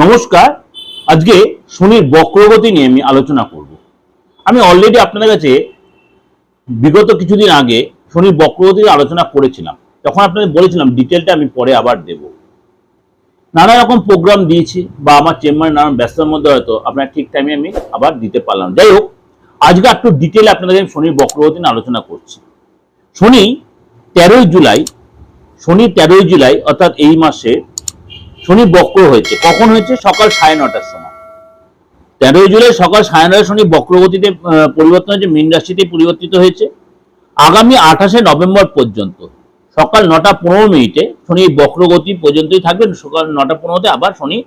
নমস্কার। আজকে শনির বক্রগতি নিয়ে আমি আলোচনা করব। আমি অলরেডি আপনাদের কাছে বিগত কিছুদিন আগে শনির বক্রগতি আলোচনা করেছিলাম। তখন আপনাদের বলেছিলাম ডিটেলটা আমি পরে আবার দেব। নানা রকম প্রোগ্রাম দিয়েছি বা আমার চেম্বারে নানান ব্যস্ততার মধ্যে হয়তো আপনার ঠিক টাইমে আমি আবার দিতে পারলাম। যাই হোক, আজকে একটু ডিটেলে আপনাদের আমি শনির বক্রগতি নিয়ে আলোচনা করছি। শনি তেরোই জুলাই, শনি তেরোই জুলাই, অর্থাৎ এই মাসে শনি বক্র হয়েছে। কখন হয়েছে? সকাল সাড়ে নটার সময়। তেরোই জুলাই সকাল সাড়ে নটায় শনি বক্রগতিতে পরিবর্তন হয়েছে, মীন রাশিতে পরিবর্তিত হয়েছে। আগামী আঠাশে নভেম্বর পর্যন্ত, সকাল নটা পনেরো মিনিটে শনি বক্রগতি পর্যন্তই থাকবেন সকাল নটা পনেরোতে আবার শনি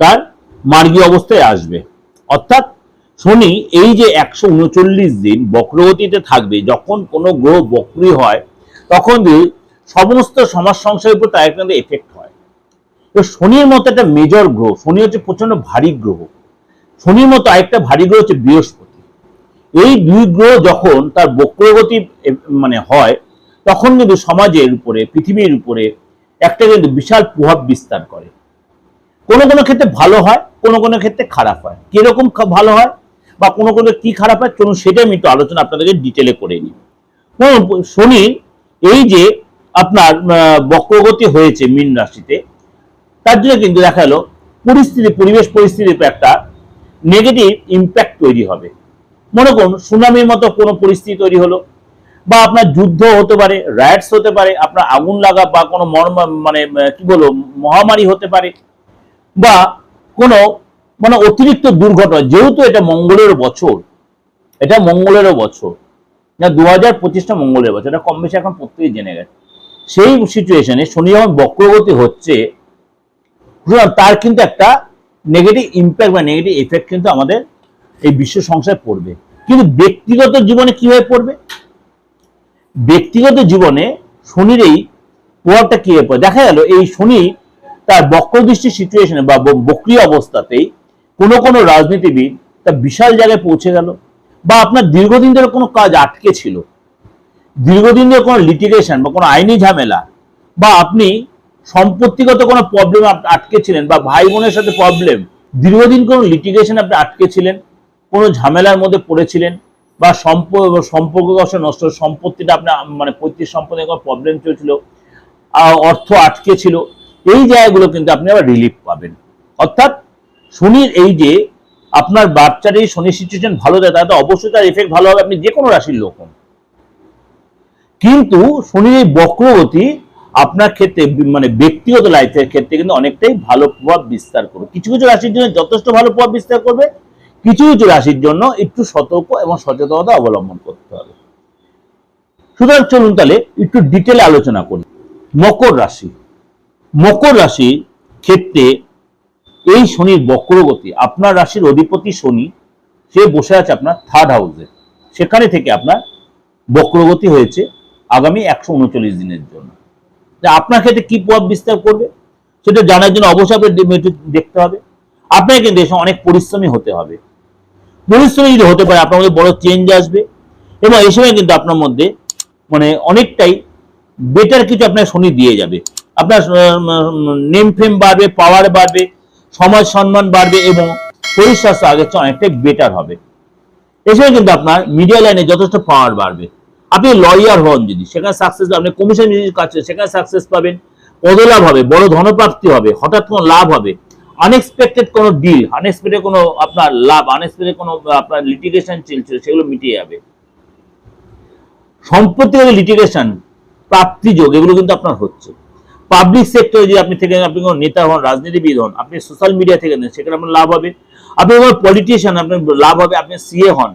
তার মার্গীয় অবস্থায় আসবে। অর্থাৎ শনি এই যে একশো উনচল্লিশ দিন বক্রগতিতে থাকবে, যখন কোনো গ্রহ বক্রী হয়, তখন সমস্ত সমাজ সংসারের উপর তার একটা এফেক্ট তো শনির মতো একটা মেজর গ্রহ, শনি হচ্ছে প্রচণ্ড ভারী গ্রহ। শনির মতো আরেকটা ভারী গ্রহ হচ্ছে বৃহস্পতি। এই দুই গ্রহ যখন তার বক্রগতি মানে হয়, তখন কিন্তু সমাজের উপরে, পৃথিবীর উপরে একটা কিন্তু বিশাল প্রভাব বিস্তার করে। কোনো কোনো ক্ষেত্রে ভালো হয়, কোনো কোনো ক্ষেত্রে খারাপ হয়। কীরকম ভালো হয় বা কোনো কোনো কি খারাপ হয়, চলুন সেটা আমি একটু আলোচনা আপনাদেরকে ডিটেলে করে নিই। শনির এই যে আপনার বক্রগতি হয়েছে মীন রাশিতে তার জন্য কিন্তু দেখা গেলো, পরিস্থিতি, পরিবেশ পরিস্থিতির একটা নেগেটিভ ইম্প্যাক্ট তৈরি হবে। মনে করুন, সুনামির মতো কোনো পরিস্থিতি তৈরি হলো, বা আপনার যুদ্ধ হতে পারে রাইটস হতে পারে, আপনার আগুন লাগা বা কোনো মর্ম মানে কি বলব, মহামারী হতে পারে, বা কোনো মানে অতিরিক্ত দুর্ঘটনা, যেহেতু এটা মঙ্গলের বছর, এটা মঙ্গলেরও বছর, না দু হাজার পঁচিশটা মঙ্গলের বছর, এটা কম বেশি এখন প্রত্যেকেই জেনে গেছে। সেই সিচুয়েশনে শনি যখন বক্রগতি হচ্ছে তার কিন্তু একটা নেগেটিভ ইম্প্যাক্ট বা নেগেটিভ এফেক্ট কিন্তু আমাদের এই বিশ্ব সংসারে পড়বে। কিন্তু ব্যক্তিগত জীবনে কীভাবে পড়বে? ব্যক্তিগত জীবনে শনির এই প্রভাবটা কীভাবে পড়ে? দেখা গেল, এই শনি তার বক্রদৃষ্টি সিচুয়েশনে বা বক্রিয় অবস্থাতেই কোনো কোনো রাজনীতিবিদ তা বিশাল জায়গায় পৌঁছে গেল বা আপনার দীর্ঘদিন ধরে কোনো কাজ আটকে ছিল। দীর্ঘদিন ধরে কোনো লিটিগেশন বা কোনো আইনি ঝামেলা বা আপনি সম্পত্তিগত কোনো প্রবলেম আটকে ছিলেন বা ভাই বোনের সাথে প্রবলেম দীর্ঘদিন কোনো লিটিগেশন আপনি আটকে ছিলেন কোনো ঝামেলার মধ্যে পড়েছিলেন, বা সম্প- সম্পর্ক নষ্ট, সম্পত্তিটা আপনার মানে পৈতৃক সম্পত্তির কোনো প্রবলেম চলছিল অর্থ আটকে ছিল এই জায়গাগুলো কিন্তু আপনি আবার রিলিফ পাবেন। অর্থাৎ শনির এই যে আপনার বাচ্চার এই শনির সিচুয়েশন ভালো দেয় তাতে অবশ্যই তার এফেক্ট ভালো হবে, আপনি যে কোনো রাশির লোক হন। কিন্তু শনির এই বক্রগতি আপনার ক্ষেত্রে মানে ব্যক্তিগত লাইফের ক্ষেত্রে কিন্তু অনেকটাই ভালো প্রভাব বিস্তার করবে। কিছু কিছু রাশির জন্য যথেষ্ট ভালো প্রভাব বিস্তার করবে, কিছু কিছু রাশির জন্য একটু সতর্ক এবং সচেতনতা অবলম্বন করতে হবে। সুতরাং চলুন তাহলে একটু ডিটেলে আলোচনা করি। মকর রাশি। মকর রাশির ক্ষেত্রে এই শনির বক্রগতি, আপনার রাশির অধিপতি শনি, সে বসে আছে আপনার থার্ড হাউসে সেখানে থেকে আপনার বক্রগতি হয়েছে আগামী একশো উনচল্লিশ দিনের জন্য। আপনার ক্ষেত্রে কি প্রভাব বিস্তার করবে, সেটা জানার জন্য অবশ্যই আপনাকে দেখতে হবে। আপনাকে কিন্তু এসে অনেক পরিশ্রমী হতে হবে। পরিশ্রমী যদি হতে পারে, আপনার মধ্যে বড় চেঞ্জ আসবে এবং এই সময় কিন্তু আপনার মধ্যে মানে অনেকটাই বেটার কিছু আপনার শনি দিয়ে যাবে। আপনার নেম ফেম বাড়বে পাওয়ার বাড়বে, সমাজ সম্মান বাড়বে এবং শরীর স্বাস্থ্য আগের চেয়ে অনেকটাই বেটার হবে। এছাড়া কিন্তু আপনার মিডিয়া লাইনে যথেষ্ট পাওয়ার বাড়বে। আপনি লয়ার হন যদি, সেখানে সাকসেস আপনি কমিশন যদি কাজ সেখানে সাকসেস পাবেন, পদলাভ হবে, বড় ধনপ্রাপ্তি হবে, হঠাৎ কোনো লাভ হবে। আনএক্সপেক্টেড কোনো ডিল আনএক্সপেক্টেড কোনো আপনার লাভ আনএক্সপেক্টেড কোনো আপনার লিটিগেশন চলছিল সেগুলো মিটিয়ে যাবে। সম্পত্তিগত লিটিগেশন প্রাপ্তিযোগ এগুলো কিন্তু আপনার হচ্ছে। পাবলিক সেক্টরে যদি আপনি থেকে আপনি কোনো নেতা হন, রাজনীতিবিদ হন, আপনি সোশ্যাল মিডিয়া থেকে নেন, সেখানে আপনার লাভ হবে। আপনি কোনো পলিটিশিয়ান আপনার লাভ হবে, আপনি সিএ হন।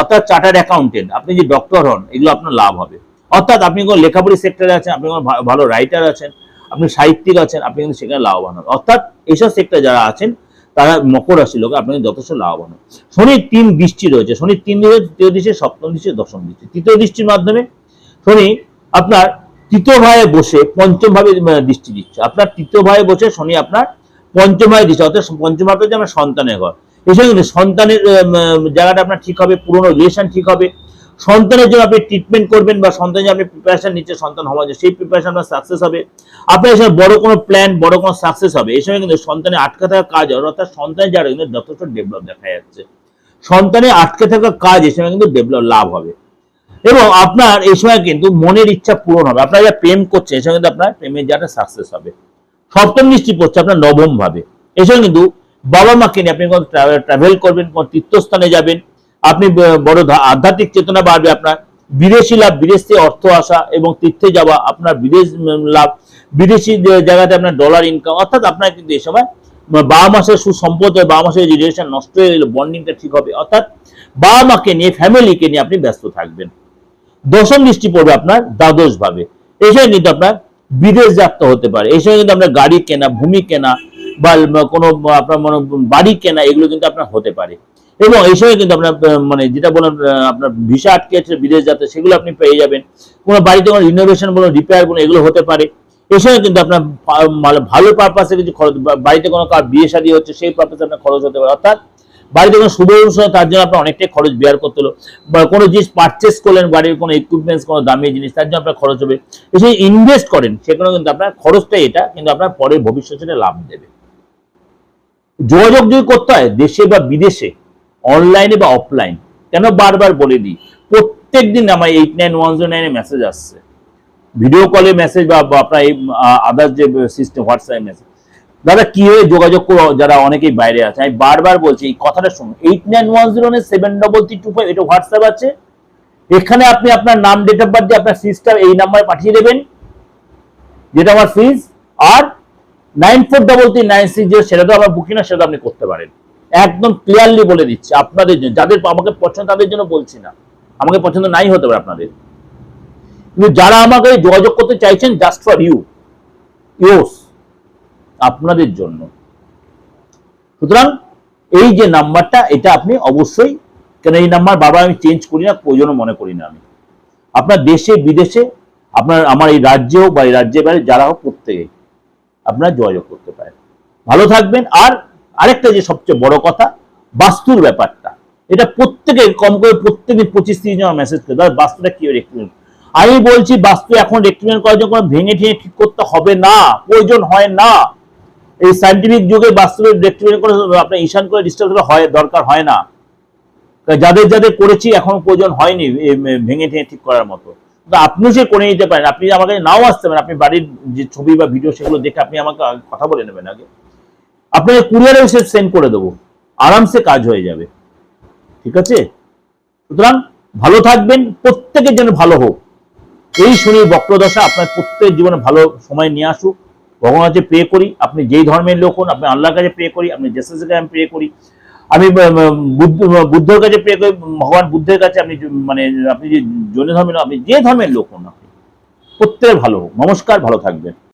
অর্থাৎ চার্টার্ড অ্যাকাউন্টেন্ট আপনি যে ডক্টর হন, এগুলো আপনার লাভ হবে। অর্থাৎ আপনি কোনো লেখাপড়ি সেক্টরে আছেন, আপনি কোনো ভালো রাইটার আছেন, আপনি সাহিত্যিক আছেন, আপনি কিন্তু সেখানে লাভবান হন অর্থাৎ এইসব সেক্টরে যারা আছেন, তারা মকর রাশির লোক আপনাকে যথেষ্ট লাভবান হয় শনির তিন দৃষ্টি রয়েছে। শনির তিন দৃষ্টি তৃতীয় দৃষ্টি সপ্তম দৃষ্টি দশম দৃষ্টি তৃতীয় দৃষ্টির মাধ্যমে শনি আপনার তৃতীয় ভাবে বসে পঞ্চম ভাবে দৃষ্টি দিচ্ছে। আপনার তৃতীয় ভাবে বসে শনি আপনার পঞ্চম ভাবে দিচ্ছে। অর্থাৎ পঞ্চম ভাবে হচ্ছে আমার সন্তানের ঘর এসে সন্তানের জায়গাটা আপনার ঠিক হবে, পুরনো রিলেশন ঠিক হবে। সন্তানের জন্য আপনি ট্রিটমেন্ট করবেন বা সন্তানের জন্য আপনি প্রিপারেশন নিচ্ছে, সন্তান হওয়ার জন্য। সেই প্রিপারেশন আপনার সাকসেস হবে। আপনার এসব বড় কোনো প্ল্যান বড় কোনো সাকসেস হবে। এই সময় কিন্তু সন্তানের আটকে থাকা কাজ অর্থাৎ সন্তানের যারা কিন্তু যথেষ্ট ডেভেলপ দেখা যাচ্ছে। সন্তানের আটকে থাকা কাজ এই সময় কিন্তু ডেভেলপ লাভ হবে। এবং আপনার এই সময় কিন্তু মনের ইচ্ছা পূরণ হবে। আপনার যা প্রেম করছে এই সময় কিন্তু আপনার প্রেমের যাটা সাকসেস হবে। সপ্তম দৃষ্টি পড়ছে আপনার নবম ভাবে। এই সময় কিন্তু বাবা মাকে নিয়ে আপনি কোনো ট্রাভেল করবেন, কোনো তীর্থস্থানে যাবেন, আপনি বড় আধ্যাত্মিক চেতনা বাড়বে আপনার, বিদেশি লাভ, বিদেশ থেকে অর্থ আসা এবং তীর্থে যাওয়া আপনার বিদেশ লাভ, বিদেশি জায়গাতে আপনার ডলার ইনকাম অর্থাৎ আপনার কিন্তু এই সময় বাবা মাসের সুসম্পদ হয়ে বাবা মাসের রিলেশন নষ্ট হয়ে গেলে বন্ডিংটা ঠিক হবে, অর্থাৎ বাবা মাকে নিয়ে ফ্যামিলিকে নিয়ে আপনি ব্যস্ত থাকবেন। দশম দৃষ্টি পড়বে আপনার দ্বাদশ ভাবে। এই সময় কিন্তু আপনার বিদেশ যাত্রা হতে পারে। এই সময় কিন্তু আপনার গাড়ি কেনা, ভূমি কেনা বা কোনো, আপনার মনে বাড়ি কেনা, এগুলো কিন্তু আপনার হতে পারে। এবং এই সময় কিন্তু আপনার মানে যেটা বললাম আপনার ভিসা আটকে আছে, বিদেশ যাতে সেগুলো আপনি পেয়ে যাবেন। কোনো বাড়িতে কোনো রিনোভেশন বলুন রিপেয়ার বলুন, এগুলো হতে পারে। এই সময় কিন্তু আপনার মানে ভালো পারপাসে কিছু খরচ বাড়িতে কোনো কার বিয়ে শাদী হচ্ছে, সেই পারপাসে আপনার খরচ হতে পারে। অর্থাৎ বাড়িতে কোনো শুভ অনুষ্ঠান তার জন্য আপনার অনেকটাই খরচ বেয়ার করতে হলো। বা কোনো জিনিস পারচেস করলেন বাড়ির কোনো ইকুইপমেন্টস কোনো দামি জিনিস, তার জন্য আপনার খরচ হবে। এসে ইনভেস্ট করেন, সেখানেও কিন্তু আপনার খরচটাই এটা, কিন্তু আপনার পরের ভবিষ্যতে লাভ দেবে। যোগাযোগ যদি করতে হয় দেশে বা বিদেশে অনলাইনে বা অফলাইন কেন বারবার বলে দিই প্রত্যেক দিন আমার এইট নাইন ওয়ান জিরো নাইনে মেসেজ আসছে ভিডিও কলে মেসেজ বা আপনার এই আদার্স যে সিস্টেম হোয়াটসঅ্যাপ মেসেজ দাদা কীভাবে যোগাযোগ করব যারা অনেকেই বাইরে আছে? আমি বারবার বলছি, এই কথাটা শুনুন। Eight nine one zero nine seven double three two five এটা হোয়াটসঅ্যাপ আছে। এখানে আপনি আপনার নাম ডেট অফ বার্থ দিয়ে আপনার ফিজটা এই নাম্বারে পাঠিয়ে দেবেন। যেটা আমার ফিজ আর nine four double three nine six zero, সেটা তো আমার বুকিং না, সেটা আপনি করতে পারেন। একদম ক্লিয়ারলি বলে দিচ্ছি, আপনাদের জন্য যাদের আমাকে পছন্দ, তাদের জন্য বলছি না। আমাকে পছন্দ নাই হতে পারে আপনাদের। কিন্তু যারা আমাকে যোগাযোগ করতে চাইছেন জাস্ট ফর ইউ ইউস আপনাদের জন্য। সুতরাং, এই যে নাম্বারটা, এটা আপনি অবশ্যই, কেন এই নাম্বার বারবার আমি চেঞ্জ করি না, প্রয়োজনও মনে করি না আমি। আপনার দেশে, বিদেশে, আপনার আমার এই রাজ্যে হোক বা এই রাজ্যের বাইরে যারা হোক প্রত্যেকেই আপনারা যোগাযোগ করতে পারেন। ভালো থাকবেন। আর আরেকটা যে সবচেয়ে বড় কথা, বাস্তুর ব্যাপারটা। এটা প্রত্যেকে কম করে প্রত্যেকদিন পঁচিশ তিরিশ জন মেসেজ করে। দাদা, বাস্তুটা কি রেক্টিমেন্ট আমি বলছি, বাস্তু এখন রেক্টিমেন্ট করার জন্য ভেঙে ঠেঙে ঠিক করতে হবে না, প্রয়োজন হয় না। এই সাইন্টিফিক যুগে বাস্তবে রেক্টিমেন্ট করে আপনার ঈশান করে ডিস্টার্ব হয়, দরকার হয় না। যাদের যাদের করেছি, এখন প্রয়োজন হয়নি ভেঙে ঠেঙে ঠিক করার মতো। আপনিও সে করে নিতে পারেন, আপনি আমাকে নাও আসতে পারেন, আপনি বাড়ির যে ছবি বা ভিডিও সেগুলো দেখে আপনি আমাকে কথা বলে নেবেন আগে। আপনাকে কুরিয়ারে এসে সেন্ড করে দেবো, আরামসে কাজ হয়ে যাবে। ঠিক আছে? সুতরাং ভালো থাকবেন, প্রত্যেকের জন্য ভালো হোক। এই শনির বক্রদশা আপনার প্রত্যেক জীবনে ভালো সময় নিয়ে আসুক। ভগবানের কাছে প্রে করি, আপনি যেই ধর্মের লোক হন, আপনি আল্লাহর কাছে প্রে করি, আপনি জেসাসের কাছে আমি প্রে করি। আমি বুদ্ধর কাছে প্রে করি, ভগবান বুদ্ধের কাছে আপনি মানে আপনি যে জৈন ধর্মের আপনি যে ধর্মের লোক হন আপনি, প্রত্যেকের ভালো নমস্কার, ভালো থাকবেন।